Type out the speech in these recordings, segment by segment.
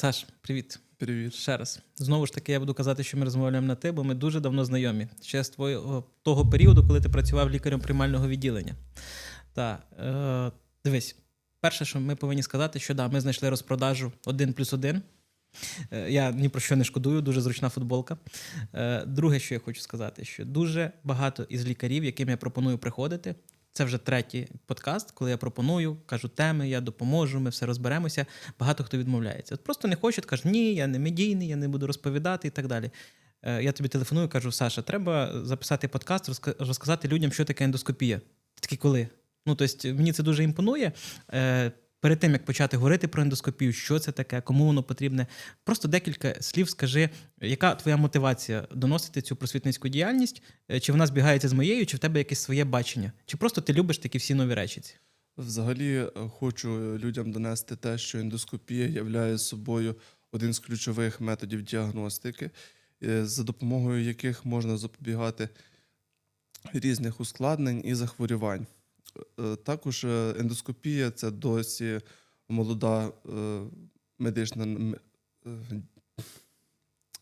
Саш, привіт. Привіт. Ще раз. Знову ж таки, я буду казати, що ми розмовляємо на ти, бо ми дуже давно знайомі. Ще з твого того періоду, коли ти працював лікарем приймального відділення. Так, е, дивись, перше, що ми повинні сказати, що да, ми знайшли розпродажу 1 плюс 1. Е, Я ні про що не шкодую, дуже зручна футболка. Е, Друге, що я хочу сказати, що дуже багато із лікарів, яким я пропоную приходити, це вже третій подкаст, коли я пропоную, кажу теми, я допоможу, ми все розберемося. Багато хто відмовляється. От Просто не хочуть, кажуть, ні, я не медійний, я не буду розповідати і так далі. Е, Я тобі телефоную, кажу, Саша, треба записати подкаст, розка- розказати людям, що таке ендоскопія. Такий коли? Ну, тобто, мені це дуже імпонує. Е, Перед тим як почати говорити про ендоскопію, що це таке, кому воно потрібне, просто декілька слів скажи, яка твоя мотивація доносити цю просвітницьку діяльність? Е, Чи вона збігається з моєю, чи в тебе якесь своє бачення? Чи просто ти любиш такі всі нові речі? Взагалі е, хочу людям донести те, що ендоскопія являє собою один з ключових методів діагностики, е, за допомогою яких можна запобігати різних ускладнень і захворювань. Е, Також е, ендоскопія це досі молода е, медична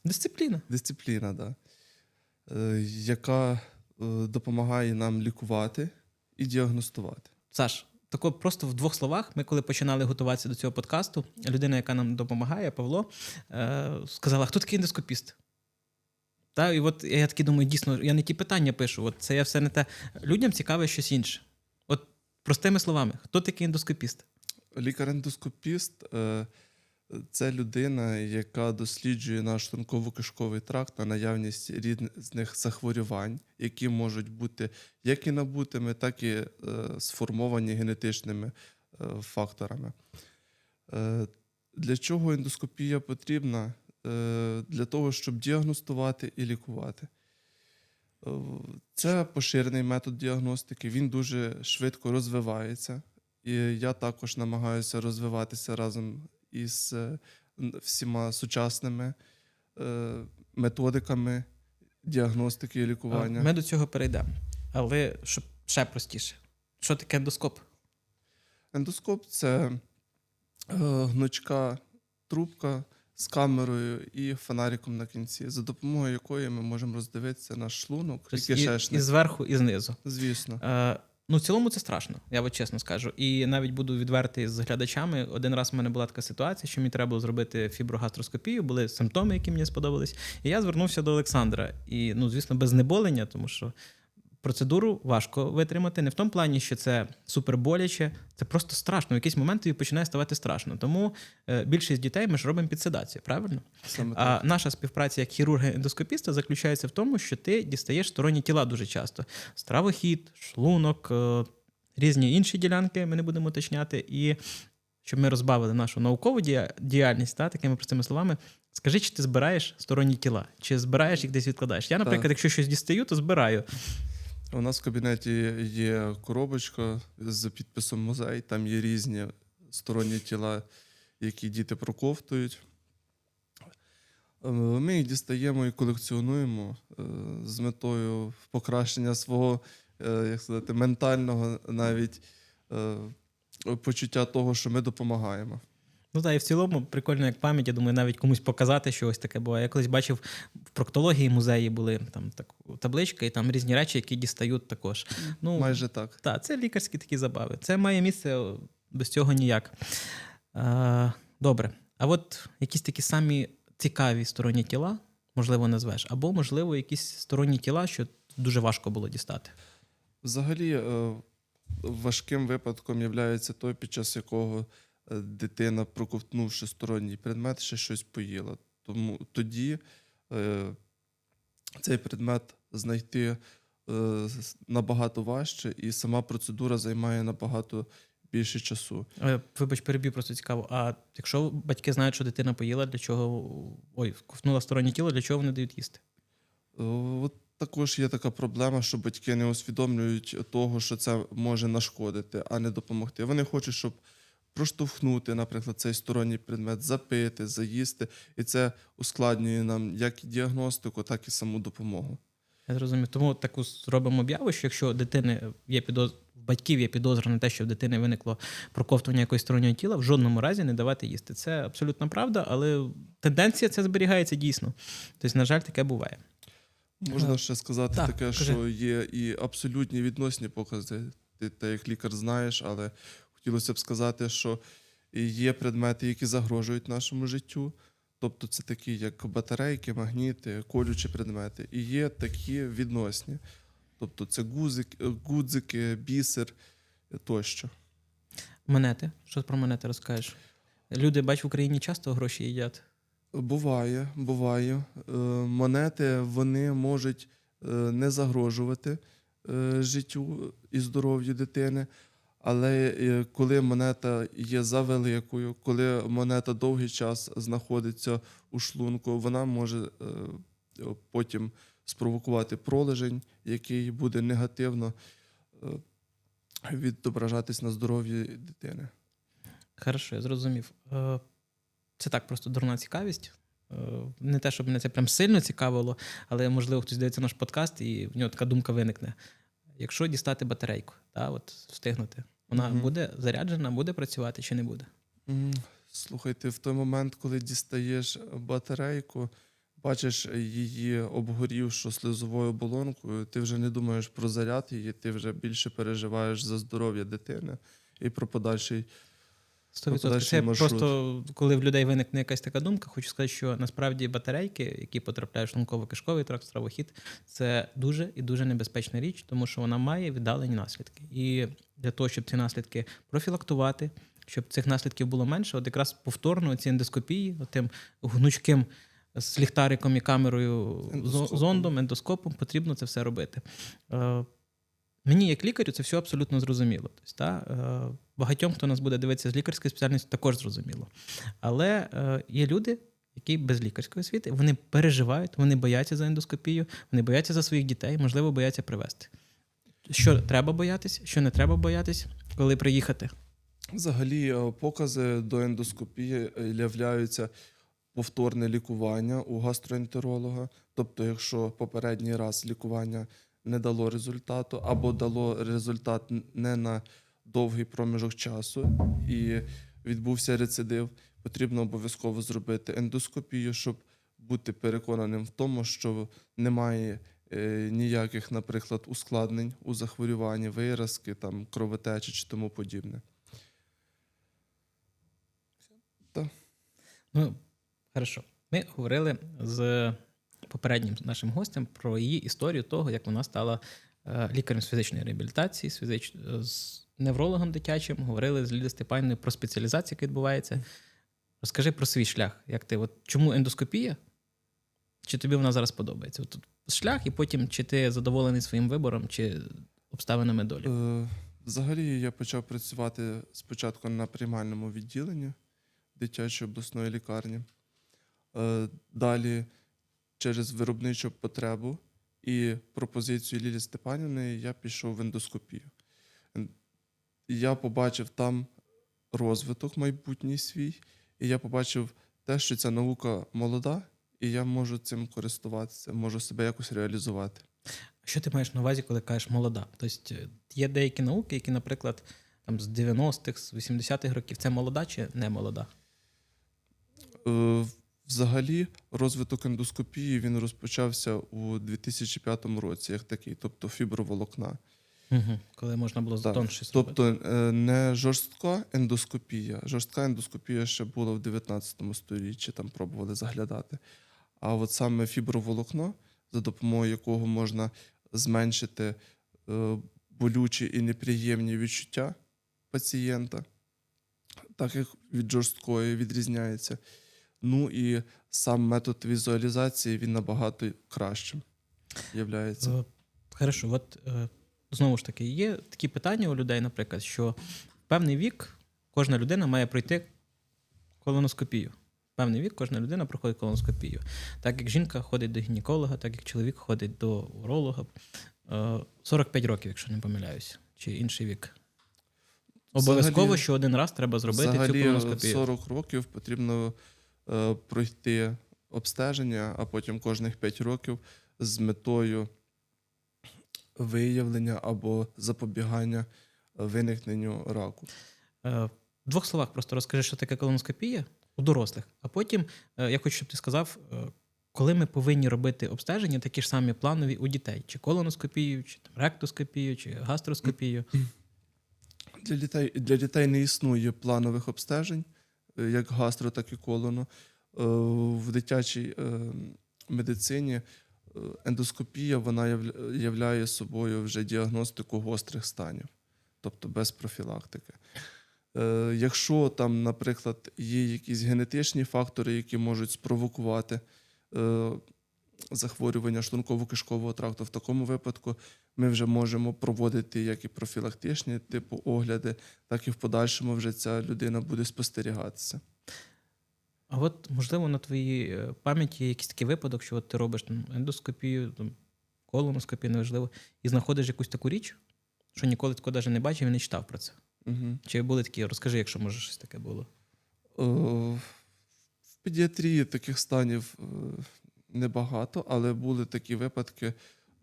Дисципліна. дисципліна, да, яка допомагає нам лікувати і діагностувати. Саш, тако просто в двох словах. Ми, коли починали готуватися до цього подкасту, людина, яка нам допомагає, Павло, сказала: хто такий ендоскопіст? Та, і от я такий думаю, дійсно, я не ті питання пишу. От це я все не те. Людям цікаве щось інше. Простими словами, хто такий ендоскопіст? Лікар-ендоскопіст е, це людина, яка досліджує наш шлунково-кишковий тракт на наявність різних захворювань, які можуть бути як і набутими, так і е, сформовані генетичними е, факторами. Для чого ендоскопія потрібна? Для того, щоб діагностувати і лікувати. Е, Це поширений метод діагностики, він дуже швидко розвивається. І я також намагаюся розвиватися разом із е, всіма сучасними е, методиками діагностики і лікування. Ми до цього перейдемо. Але щоб ще простіше. Що таке ендоскоп? Ендоскоп це гнучка трубка з камерою і фонариком на кінці, за допомогою якої ми можемо роздивитися наш шлунок і Тобто і, кишечник. і зверху, і знизу. Звісно. Е, ну, в цілому це страшно, я от чесно скажу. І навіть буду відвертий з глядачами. Один раз у мене була така ситуація, що мені треба було зробити фіброгастроскопію, були симптоми, які мені сподобались. І я звернувся до Олександра. І, ну, звісно, без знеболення, тому що процедуру важко витримати. Не в тому плані, що це супер боляче, це просто страшно. В якийсь момент тобі починає ставати страшно. Тому е, більшість дітей ми ж робимо під седацію, правильно? Саме А так. наша співпраця як хірурга-ендоскопіста заключається в тому, що ти дістаєш сторонні тіла дуже часто: стравохід, шлунок, е, різні інші ділянки. Ми не будемо уточняти. І щоб ми розбавили нашу наукову діяльність, та, такими простими словами. Скажи, чи ти збираєш сторонні тіла, чи збираєш їх десь відкладаєш? Я, наприклад, Так. якщо щось дістаю, то збираю. У нас в кабінеті є коробочка з підписом музей. Там є різні сторонні тіла, які діти проковтують. Е, Ми їх дістаємо і колекціонуємо е, з метою покращення свого, е, як сказати, ментального навіть почуття того, що ми допомагаємо. Ну так, і в цілому прикольно, як пам'ять. Я думаю, навіть комусь показати, що ось таке буває. Я колись бачив в проктології музеї були там так, табличка, і там різні речі, які дістають також. Ну, Майже так. Так, це лікарські такі забави. Це має місце без цього ніяк. А, добре. А от якісь такі самі цікаві сторонні тіла, можливо, назвеш, або, можливо, якісь сторонні тіла, що дуже важко було дістати. Взагалі, е, важким випадком є той, під час якого дитина, проковтнувши сторонній предмет, ще щось поїла. Тому тоді е, цей предмет знайти е, набагато важче, і сама процедура займає набагато більше часу. Е, Вибач, перебів просто цікаво. А якщо батьки знають, що дитина поїла, для чого ой, ковтнула стороннє тіло, для чого вони дають їсти? Е, От також є така проблема, що батьки не усвідомлюють того, що це може нашкодити, а не допомогти. Вони хочуть, щоб проштовхнути, наприклад, цей сторонній предмет, запити, заїсти, і це ускладнює нам як діагностику, так і саму допомогу. Я зрозумів. Тому таку зробимо об'яву, що якщо дитини є підоз... батьків є підозра на те, що в дитини виникло проковтування якогось стороннього тіла, в жодному разі не давати їсти. Це абсолютно правда, але тенденція це зберігається дійсно. Тобто, на жаль, таке буває. Можна ще сказати так, таке, кажи. що є і абсолютні відносні покази. Ти те, як лікар знаєш, але хотілося б сказати, що є предмети, які загрожують нашому життю. Тобто це такі, як батарейки, магніти, колючі предмети. І є такі відносні. Тобто це гузик, гудзики, бісер тощо. Монети. Що про монети розкажеш? Люди, бач, в Україні часто гроші їдять. Буває, буває. Е, Монети вони можуть е, не загрожувати е, життю і здоров'ю дитини. Але е, коли монета є завеликою, коли монета довгий час знаходиться у шлунку, вона може е, потім спровокувати пролежень, який буде негативно е, відображатись на здоров'ї дитини. Хорошо, я зрозумів. Це так, просто дурна цікавість. Не те, щоб мене це прям сильно цікавило, але можливо хтось дивиться наш подкаст, і в нього така думка виникне. Якщо дістати батарейку, та, от встигнути, вона Мгм. буде заряджена, буде працювати чи не буде? М, Слухайте, в той момент, коли дістаєш батарейку, бачиш її обгорівшу слизовою оболонкою, ти вже не думаєш про заряд її, ти вже більше переживаєш за здоров'я дитини і про подальший. 100%. Це маршрут. просто коли в людей виникне якась така думка, хочу сказати, що насправді батарейки, які потрапляють в шлунково-кишковий тракт, стравохід, це дуже і дуже небезпечна річ, тому що вона має віддалені наслідки. І для того, щоб ці наслідки профілактувати, щоб цих наслідків було менше, от якраз повторно ці ендоскопії, тим гнучким з ліхтариком і камерою, Ендоскопом. зондом, ендоскопом потрібно це все робити. Е, Мені, як лікарю, це все абсолютно зрозуміло. Тобто, та, е, багатьом, хто нас буде дивитися з лікарської спеціальності, також зрозуміло. Але е, є люди, які без лікарської освіти, вони переживають, вони бояться за ендоскопію, вони бояться за своїх дітей, можливо, бояться привезти. Що треба боятись, що не треба боятись, коли приїхати. Взагалі, е, покази до ендоскопії е, являються повторне лікування у гастроентеролога. Тобто, якщо попередній раз лікування не дало результату, або дало результат не на довгий проміжок часу і відбувся рецидив, потрібно обов'язково зробити ендоскопію, щоб бути переконаним в тому, що немає е, ніяких, наприклад, ускладнень у захворюванні, виразки, там, кровотечі чи тому подібне. Ну, хорошо. Ми говорили з попереднім нашим гостем про її історію того, як вона стала е, лікарем з фізичної реабілітації, з, фізич... неврологом дитячим. Говорили з Лілією Степанівною про спеціалізацію, яка відбувається. Розкажи про свій шлях. Як ти, от, чому ендоскопія? Чи тобі вона зараз подобається? От, шлях, і потім чи ти задоволений своїм вибором, чи обставинами долі? Е, Взагалі я почав працювати спочатку на приймальному відділенні дитячої обласної лікарні. Е, Далі через виробничу потребу і пропозицію Лілі Степанівни я пішов в ендоскопію. Я побачив там розвиток майбутній свій, і я побачив те, що ця наука молода, і я можу цим користуватися, можу себе якось реалізувати. Що ти маєш на увазі, коли кажеш молода? Тобто е, є деякі науки, які, наприклад, там з 90-х, з 80-х років це молода чи не молода? Е, Взагалі, розвиток ендоскопії він розпочався у 2005 році, як такий, тобто фіброволокна. Угу. Коли можна було Так. затон щось робити. Тобто е, не жорстка ендоскопія. Жорстка ендоскопія ще була в 19 сторіччі, там пробували заглядати. А от саме фіброволокно, за допомогою якого можна зменшити е, болючі і неприємні відчуття пацієнта, так як від жорсткої відрізняється. Ну і сам метод візуалізації він набагато кращим являється. Е, Хорошо, от знову ж таки, є такі питання у людей, наприклад, що в певний вік кожна людина має пройти колоноскопію. В певний вік кожна людина проходить колоноскопію. Так як жінка ходить до гінеколога, так як чоловік ходить до уролога. Е, 45 років, якщо не помиляюсь, чи інший вік. Обов'язково, Взагалі- що один раз треба зробити цю колоноскопію. 40 років потрібно е, пройти обстеження, а потім кожних 5 років з метою виявлення або запобігання виникненню раку. Е, В двох словах просто розкажи, що таке колоноскопія у дорослих, а потім е, я хочу, щоб ти сказав, е, коли ми повинні робити обстеження, такі ж самі планові у дітей: чи колоноскопію, чи там, ректоскопію, чи гастроскопію. Для дітей, для дітей не існує планових обстежень, як гастро, так і колоно. В дитячій медицині ендоскопія вона являє собою вже діагностику гострих станів, тобто без профілактики. Е, Якщо там, наприклад, є якісь генетичні фактори, які можуть спровокувати е, захворювання шлунково-кишкового тракту, в такому випадку ми вже можемо проводити як і профілактичні типу огляди, так і в подальшому вже ця людина буде спостерігатися. А от, можливо, на твоїй е, пам'яті є якийсь такий випадок, що от ти робиш там, ендоскопію, там, колоноскопію, неважливо, і знаходиш якусь таку річ, що ніколи такого навіть не бачив і не читав про це. Угу. Чи були такі? Розкажи, якщо може щось таке було. В педіатрії таких станів е, небагато, але були такі випадки,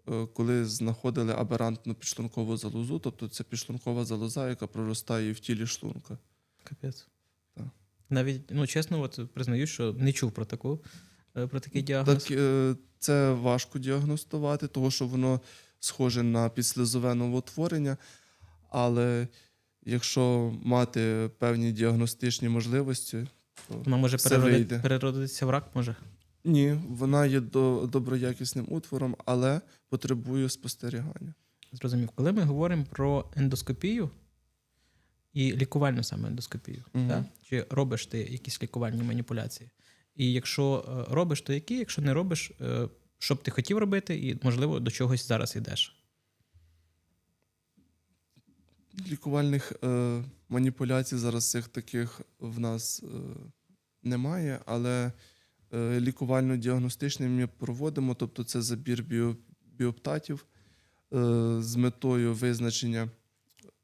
е, коли знаходили аберантну підшлункову залозу, тобто це підшлункова залоза, яка проростає в тілі шлунка. Капець. Так. Навіть, ну чесно, от признаю, що не чув про таку, е, про такий діагноз. Так, е, це важко діагностувати, тому що воно схоже на підслизове новоутворення. Але якщо мати певні діагностичні можливості, то Вона може все перероди- вийде. переродитися в рак, може. ні, вона є до, доброякісним утвором, але потребує спостерігання. Зрозумів. Коли ми говоримо про ендоскопію і лікувальну саме ендоскопію, Мгм. так? чи робиш ти якісь лікувальні маніпуляції? І якщо е, робиш, то які? Якщо не робиш, е, що б ти хотів робити, і, можливо, до чогось зараз йдеш. Лікувальних е, маніпуляцій зараз цих таких в нас е, немає, але е, лікувально-діагностичні ми проводимо, тобто це забір біо, біоптатів е, з метою визначення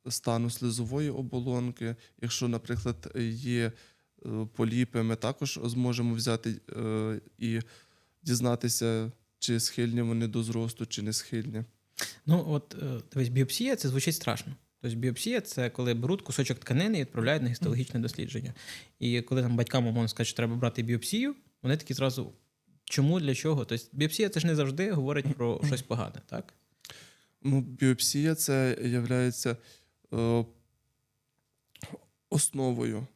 стану слизової оболонки. Якщо, наприклад, є е, поліпи, ми також зможемо взяти е, і дізнатися, чи схильні вони до зросту, чи не схильні. Ну, от е, дивись, біопсія це звучить страшно. Тобто біопсія це коли беруть кусочок тканини і відправляють на гістологічне дослідження. І коли там батькам умовно скажуть, що треба брати біопсію, вони такі зразу. Чому, для чого? Тобто біопсія це ж не завжди говорить про щось погане, так? Ну, біопсія це є е, основою,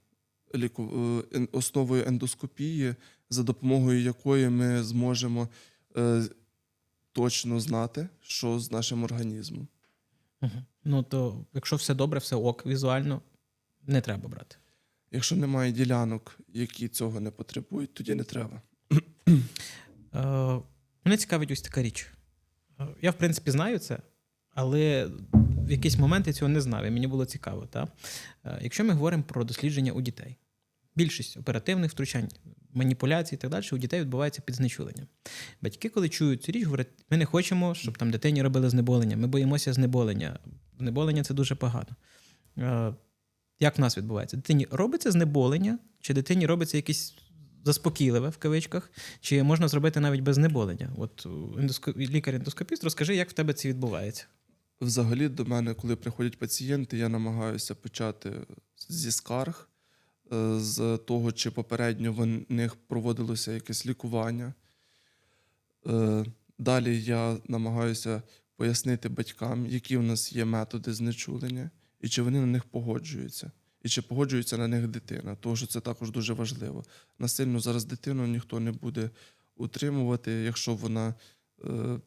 ліку, е, основою ендоскопії, за допомогою якої ми зможемо е, точно знати, що з нашим організмом. Ну то, якщо все добре, все ок, візуально, не треба брати. Якщо немає ділянок, які цього не потребують, тоді не треба. Е, мене цікавить ось така річ. Е, Я, в принципі, знаю це, але в якийсь момент я цього не знав, і мені було цікаво. Та? Е, Якщо ми говоримо про дослідження у дітей, більшість оперативних втручань, маніпуляцій і так далі у дітей відбувається під знечуленням. Батьки, коли чують цю річ, говорять: ми не хочемо, щоб там дитині робили знеболення, ми боїмося знеболення. Знеболення це дуже погано. Е, Як в нас відбувається? Дитині робиться знеболення, чи дитині робиться якесь заспокійливе в кавичках, чи можна зробити навіть без знеболення? От ендоско... лікар-ендоскопіст, розкажи, як в тебе це відбувається. Взагалі, до мене, коли приходять пацієнти, я намагаюся почати зі скарг, е, з того, чи попередньо в них проводилося якесь лікування. Е, Далі я намагаюся пояснити батькам, які в нас є методи знечулення, і чи вони на них погоджуються, і чи погоджується на них дитина, тому що це також дуже важливо. Насильно зараз дитину ніхто не буде утримувати, якщо вона е,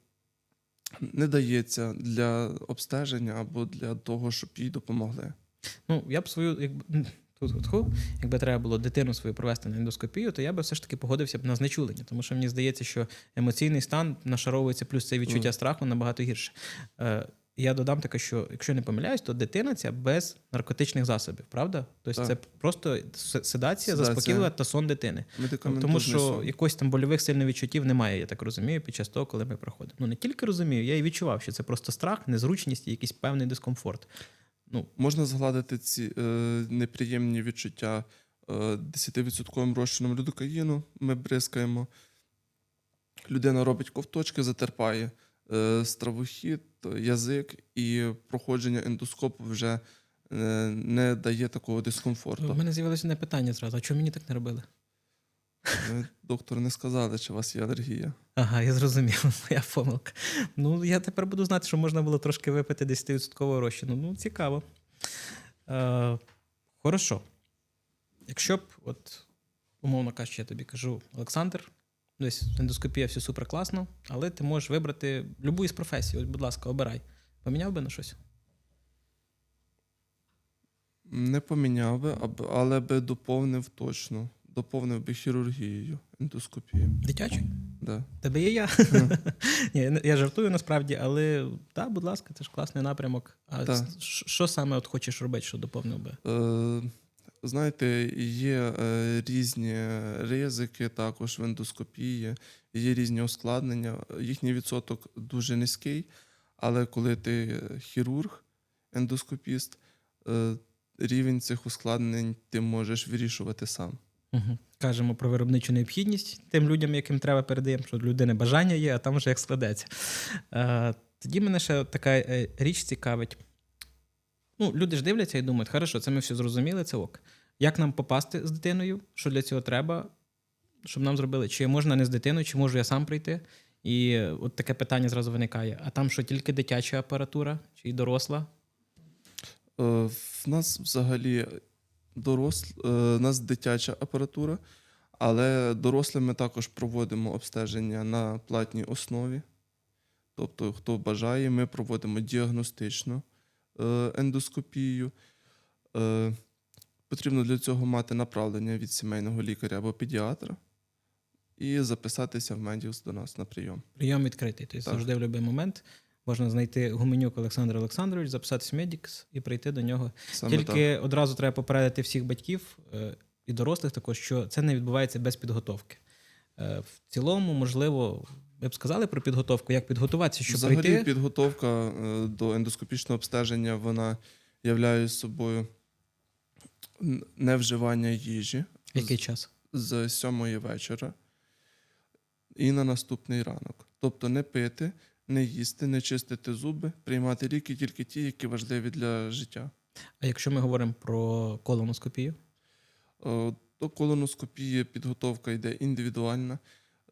не дається для обстеження або для того, щоб їй допомогли. Ну, я б свою, якби тут тут, якби треба було дитину свою провести на ендоскопію, то я би все ж таки погодився б на знечулення, тому що мені здається, що емоційний стан нашаровується, плюс це відчуття страху набагато гірше. Я додам таке, що якщо не помиляюсь, то дитина ця без наркотичних засобів, правда? Тобто Так. це просто седація, Седація. заспокійлива та сон дитини. Тому що сон. якось там больових сильно відчуттів немає, я так розумію, під час того, коли ми проходимо. Ну не тільки розумію, я і відчував, що це просто страх, незручність і якийсь певний дискомфорт. Ну, Можна згладити ці е, неприємні відчуття е, 10% розчином людокаїну. Ми бризкаємо. Людина робить ковточки, затерпає. Е, стравохід, язик і проходження ендоскопу вже е, не дає такого дискомфорту. У мене з'явилося одне питання зразу: а чому мені так не робили? Доктор, не сказали, чи у вас є алергія. Ага, я зрозумів, моя помилка. Ну, я тепер буду знати, що можна було трошки випити 10% розчину. Ну, цікаво. Е, хорошо. Якщо б, от, умовно кажучи, я тобі кажу, Олександр, десь ендоскопія все супер класно, але ти можеш вибрати любу із професій. Ось, будь ласка, обирай. Поміняв би на щось? Не поміняв би, але би доповнив точно. Доповнив би хірургією, ендоскопію. Дитячий? Да. Тебе є я. Ні, я жартую насправді, але так, будь ласка, це ж класний напрямок. А що саме от хочеш робити, що доповнив би? Е, знаєте, є е, різні ризики також в ендоскопії, є різні ускладнення. Їхній відсоток дуже низький, але коли ти хірург, ендоскопіст, е, рівень цих ускладнень ти можеш вирішувати сам. Угу. Кажемо про виробничу необхідність тим людям, яким треба передаємо, що людини бажання є, а там вже як складеться. Е, тоді мене ще така річ цікавить. Ну, люди ж дивляться і думають, хорошо, це ми все зрозуміли, це ок. Як нам попасти з дитиною? Що для цього треба, щоб нам зробили? Чи можна не з дитиною, чи можу я сам прийти? І е, от таке питання зразу виникає: а там що тільки дитяча апаратура, чи доросла? Е, В нас взагалі дорос... е, у нас дитяча апаратура, але дорослим ми також проводимо обстеження на платній основі. Тобто, хто бажає, ми проводимо діагностичну е, ендоскопію. Е, Потрібно для цього мати направлення від сімейного лікаря або педіатра і записатися в Медіус до нас на прийом. Прийом відкритий. Тобто завжди в будь-який момент можна знайти Гуменюк Олександр Олександрович, записатися в Медікс і прийти до нього. Саме Тільки одразу треба попередити всіх батьків е, і дорослих також, що це не відбувається без підготовки. Е, В цілому, можливо, ви б сказали про підготовку, як підготуватися, щоб Взагалі, прийти. підготовка е, до ендоскопічного обстеження вона являє собою невживання їжі Який час? з сьомої вечора і на наступний ранок. Тобто не пити, не їсти, не чистити зуби, приймати ліки тільки ті, які важливі для життя. А якщо ми говоримо про колоноскопію, Е, До колоноскопії підготовка йде індивідуальна.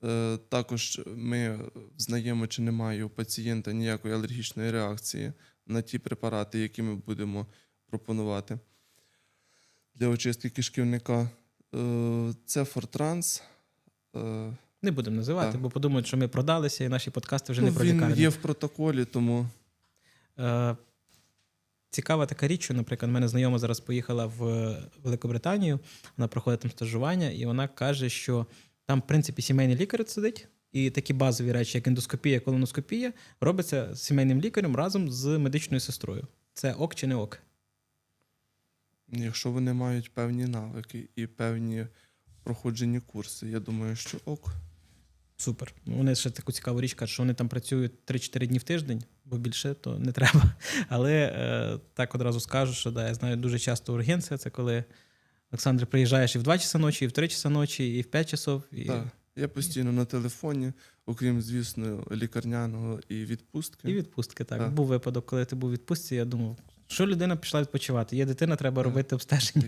Е, Також ми знаємо, чи немає у пацієнта ніякої алергічної реакції на ті препарати, які ми будемо пропонувати для очистки кишківника. Е, Це Фортранс. Е, не будемо називати, Так. бо подумають, що ми продалися, і наші подкасти вже ну, не про Він є в протоколі, тому Е, Цікава така річ, що, наприклад, мене знайома зараз поїхала в Великобританію, вона проходить там стажування, і вона каже, що там, в принципі, сімейний лікар сидить, і такі базові речі, як ендоскопія, колоноскопія, робиться сімейним лікарем разом з медичною сестрою. Це ок чи не ок? якщо вони мають певні навики і певні проходжені курси, я думаю, що ок. Супер. Ну, Вони ще таку цікаву річ кажуть, що вони там працюють 3-4 дні в тиждень, бо більше то не треба. Але е, так одразу скажу, що да, я знаю дуже часто ургенція це коли Олександр приїжджаєш і в 2 часа ночі, і в 3 часа ночі, і в 5 часов. І... Так. Я постійно на телефоні, окрім, звісно, лікарняного і відпустки. І відпустки, так. Так. Був випадок, коли ти був у відпустці, я думав, що людина пішла відпочивати. Є дитина, треба Так. робити обстеження.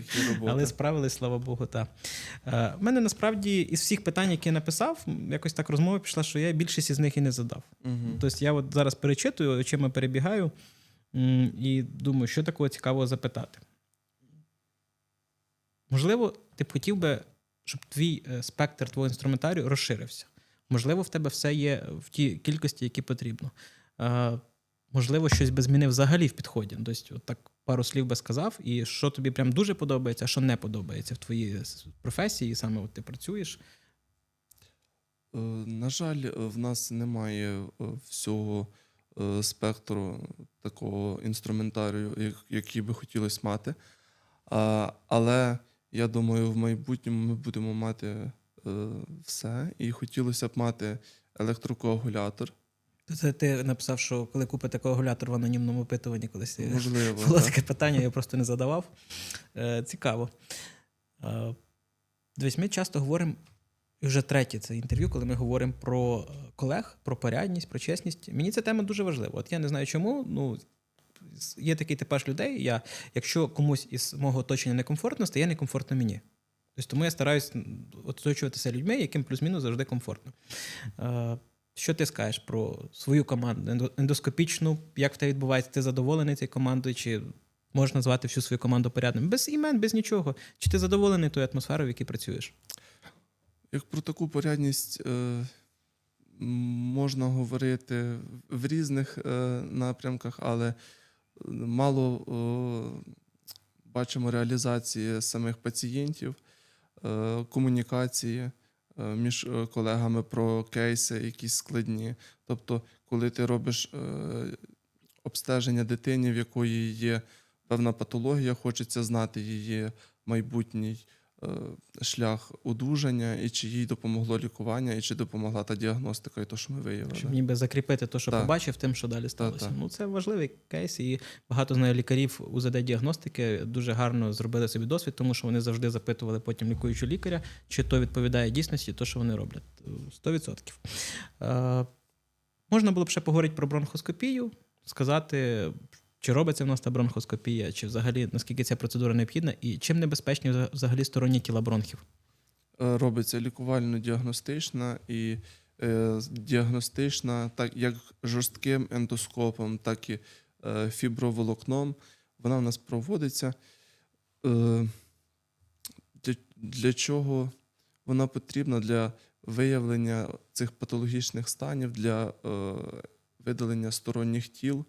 Але справились, слава Богу, так. Е, в мене насправді із всіх питань, які я написав, якось так розмова пішла, що я більшість із них і не задав. Мгм. Тобто я от зараз перечитую, очима перебігаю і думаю, що такого цікавого запитати. Можливо, ти б хотів би, щоб твій е, спектр твого інструментарію розширився. Можливо, в тебе все є в тій кількості, які потрібно. Е, можливо, щось би змінив взагалі в підході. Тобто, от так пару слів би сказав, і що тобі прям дуже подобається, а що не подобається в твоїй професії, саме от ти працюєш. Е, На жаль, е, в нас немає е, всього е, спектру такого інструментарію, який би хотілося мати. Але я думаю, в майбутньому ми будемо мати е, все. І хотілося б мати електрокоагулятор. Це ти написав, що коли купите коагулятор в анонімному опитуванні, колись е, Можливо, було так. таке питання, я просто не задавав. Е, цікаво. Е, дивись, ми часто говоримо І вже третє це інтерв'ю, коли ми говоримо про колег, про порядність, про чесність. Мені ця тема дуже важлива. От я не знаю чому. Ну є такий типаж людей. Я, якщо комусь із мого оточення некомфортно, стає некомфортно мені. Тобто тому я стараюсь оточуватися людьми, яким плюс-мінус завжди комфортно. Е, що ти скажеш про свою команду ендоскопічну? Як в тебе відбувається? Ти задоволений цією командою? Чи можна назвати всю свою команду порядною? Без імен, без нічого. Чи ти задоволений тою атмосферою, в якій працюєш? Як про таку порядність е, можна говорити в різних е, напрямках, але мало е, бачимо реалізації самих пацієнтів, е, комунікації е, між колегами про кейси, якісь складні. Тобто, коли ти робиш обстеження дитині, в якої є певна патологія, хочеться знати її майбутній шлях одужання, і чи їй допомогло лікування, і чи допомогла та діагностика, і то, що ми виявили. Щоб ніби закріпити те, що Так. побачив, тим, що далі сталося. так. Ну, це важливий кейс, і багато знаю лікарів УЗД-діагностики дуже гарно зробили собі досвід, тому що вони завжди запитували потім лікуючого лікаря, чи то відповідає дійсності, то, що вони роблять. 100%. Е, можна було б ще поговорити про бронхоскопію, сказати. Чи робиться в нас та бронхоскопія, чи взагалі наскільки ця процедура необхідна, і чим небезпечні взагалі сторонні тіла бронхів? Е, робиться лікувально-діагностична і е, діагностична, так як жорстким ендоскопом, так і е, фіброволокном. Вона в нас проводиться. Е, для, для чого вона потрібна? Для виявлення цих патологічних станів, для е, видалення сторонніх тіл.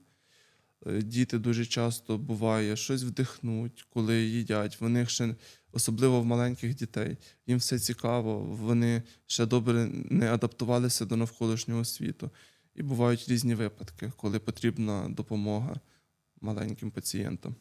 Е, Діти дуже часто буває щось вдихнуть, коли їдять. Вони ще особливо в маленьких дітей. Їм все цікаво, вони ще добре не адаптувалися до навколишнього світу. І бувають різні випадки, коли потрібна допомога маленьким пацієнтам.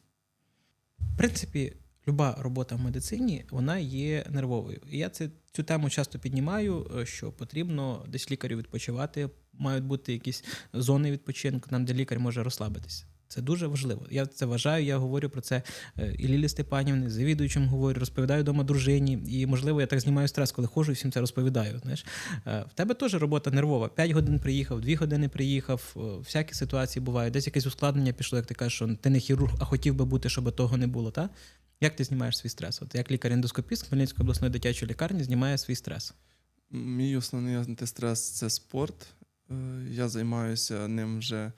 В принципі, люба робота в медицині вона є нервовою. І я це, цю тему часто піднімаю, е, що потрібно десь лікарю відпочивати, мають бути якісь зони відпочинку, там, де лікар може розслабитися. Це дуже важливо. Я це вважаю. Я говорю про це е, і Лілі Степанівни, завідуючим говорю, розповідаю вдома дружині. І, можливо, я так знімаю стрес, коли ходжу і всім це розповідаю. Знаєш, Е, в тебе теж робота нервова. П'ять годин приїхав, дві години приїхав. е, Всякі ситуації бувають. Десь якесь ускладнення пішло, як ти кажеш, що ти не хірург, а хотів би бути, щоб того не було. Та? Як ти знімаєш свій стрес? От як лікар-ендоскопіст Хмельницької обласної дитячої лікарні знімає свій стрес? Мій основний антистрес це спорт. Е, Я займаюся ним вже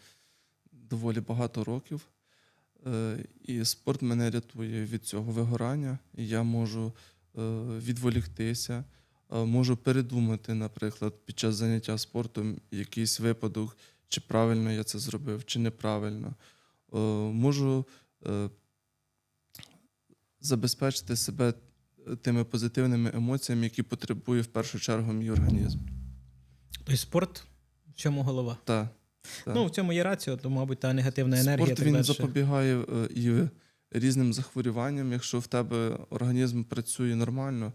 доволі багато років. Е, І спорт мене рятує від цього вигорання. Я можу е, відволіктися, можу передумати, наприклад, під час заняття спортом якийсь випадок, чи правильно я це зробив, чи неправильно. Можу забезпечити себе тими позитивними емоціями, які потребує в першу чергу мій організм. Тобто спорт чому голова? Та, та. Ну, в цьому є раціо, то, мабуть, та негативна енергія. Спорт так він далі. запобігає е, і різним захворюванням. Якщо в тебе організм працює нормально,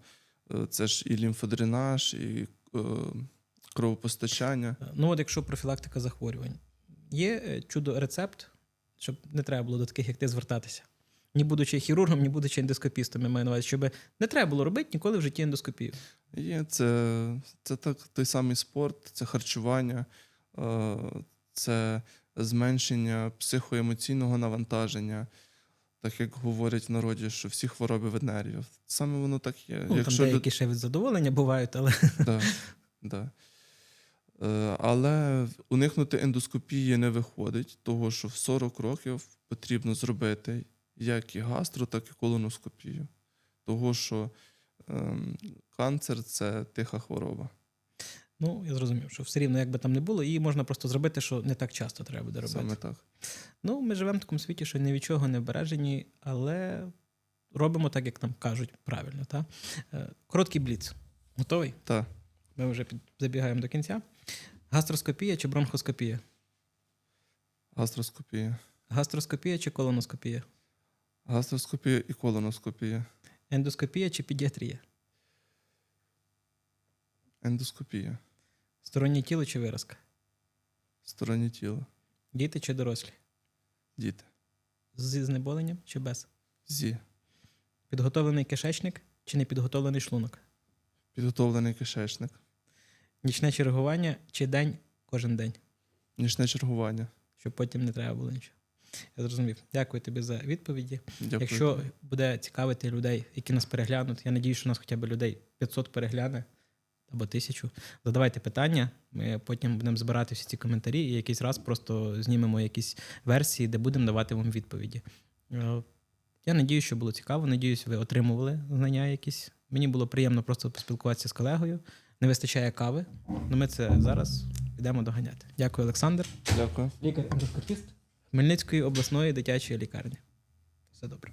е, це ж і лімфодренаж, і е, кровопостачання. Ну, от якщо профілактика захворювань, є е, чудо-рецепт, щоб не треба було до таких, як ти, звертатися. Ні будучи хірургом, ні будучи ендоскопістом, я маю на увазі, щоб не треба було робити ніколи в житті ендоскопію. Є це, це так, той самий спорт, це харчування, е, це зменшення психоемоційного навантаження. Так як говорять в народі, що всі хвороби від нервів. Саме воно так є. Ну, Якщо там люд- деякі ще від задоволення бувають, але Да, да. Е, Але уникнути ендоскопії не виходить, того що в 40 років потрібно зробити як і гастро, так і колоноскопію. Того, що ем, канцер це тиха хвороба. ну, я зрозумів, що все рівно, як би там не було, її можна просто зробити, що не так часто треба буде робити. Саме так. Ну, ми живемо в такому світі, що ні від чого не вбережені, але робимо так, як нам кажуть правильно. Та? Е, Короткий бліц. Готовий? Та. Ми вже під, забігаємо до кінця. Гастроскопія чи бронхоскопія? Гастроскопія. Гастроскопія чи колоноскопія? Гастроскопія і колоноскопія. Ендоскопія чи педіатрія? Ендоскопія. Стороннє тіло чи виразка? Сторонні тіла. Діти чи дорослі? Діти. Зі знеболенням чи без? Зі. Підготовлений кишечник чи непідготовлений шлунок? Підготовлений кишечник. Нічне чергування чи день кожен день, Нічне чергування. щоб потім не треба було нічого. Я зрозумів. Дякую тобі за відповіді. Дякую. Якщо буде цікавити людей, які нас переглянуть, я надію, що нас хоча б людей 500 перегляне або тисячу. Задавайте питання. Ми потім будемо збирати всі ці коментарі і якийсь раз просто знімемо якісь версії, де будемо давати вам відповіді. Е, Я надію, що було цікаво. Надіюсь, ви отримували знання якісь. Мені було приємно просто поспілкуватися з колегою. Не вистачає кави, але ми це зараз підемо доганяти. Дякую, Олександр. Дякую. Лікар ендоскопіст Хмельницької обласної дитячої лікарні. Все добре.